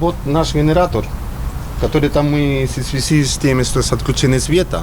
Вот наш генератор, который там мы в связи с тем, что с отключением света,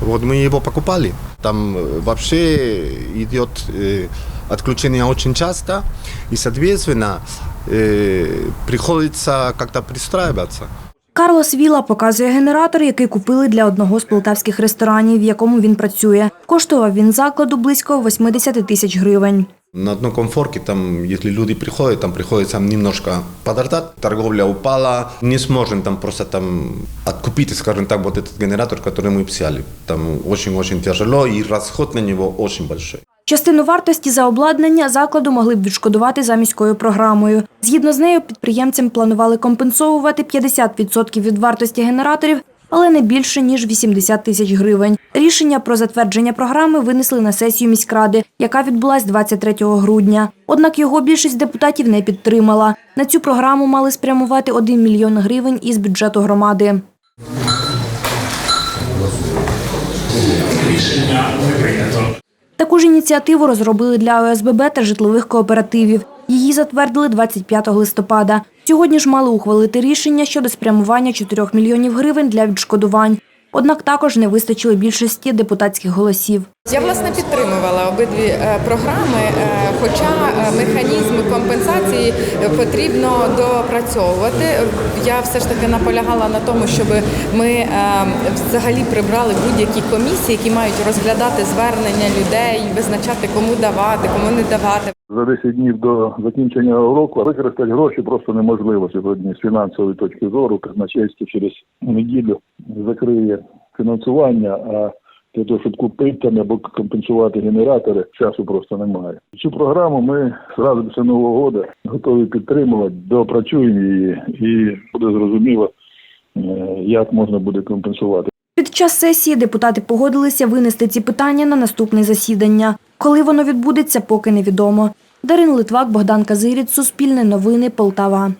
вот мы его покупали. Там э, вообще идет э, отключение очень часто, и, соответственно, э, приходится как-то пристраиваться. Карлос Віла показує генератор, який купили для одного з полтавських ресторанів, в якому він працює. Коштував він закладу близько 80 тисяч гривень. На одной комфорке, там, если люди приходят, там приходится немножко подождать. Торговля упала, не сможем там просто там откупить, скажем так, вот этот генератор, который мы взяли. Там очень-очень тяжело, и расход на него очень большой. Частину вартості за обладнання закладу могли б відшкодувати за міською програмою. Згідно з нею, підприємцям планували компенсовувати 50% від вартості генераторів, але не більше ніж 80 тисяч гривень. Рішення про затвердження програми винесли на сесію міськради, яка відбулась 23 грудня. Однак його більшість депутатів не підтримала. На цю програму мали спрямувати 1 мільйон гривень із бюджету громади. Рішення не прийнято. Таку ж ініціативу розробили для ОСББ та житлових кооперативів. Її затвердили 25 листопада. Сьогодні ж мали ухвалити рішення щодо спрямування 4 мільйонів гривень для відшкодувань. Однак також не вистачило більшості депутатських голосів. Я власне підтримувала обидві е, програми, е, хоча е, механізм компенсації потрібно допрацьовувати. Я все ж таки наполягала на тому, щоб ми взагалі прибрали будь-які комісії, які мають розглядати звернення людей, визначати кому давати, кому не давати. За 10 днів до закінчення року використати гроші просто неможливо сьогодні з фінансової точки зору. Казначейство через неділю закриє фінансування, а для того, щоб купити там або компенсувати генератори, часу просто немає. Цю програму ми зразу після нового року готові підтримувати, доопрацюємо її і буде зрозуміло, е, як можна буде компенсувати. Під час сесії депутати погодилися винести ці питання на наступне засідання. Коли воно відбудеться, поки невідомо. Дарина Литвак, Богдан Казиріць, Суспільне новини, Полтава.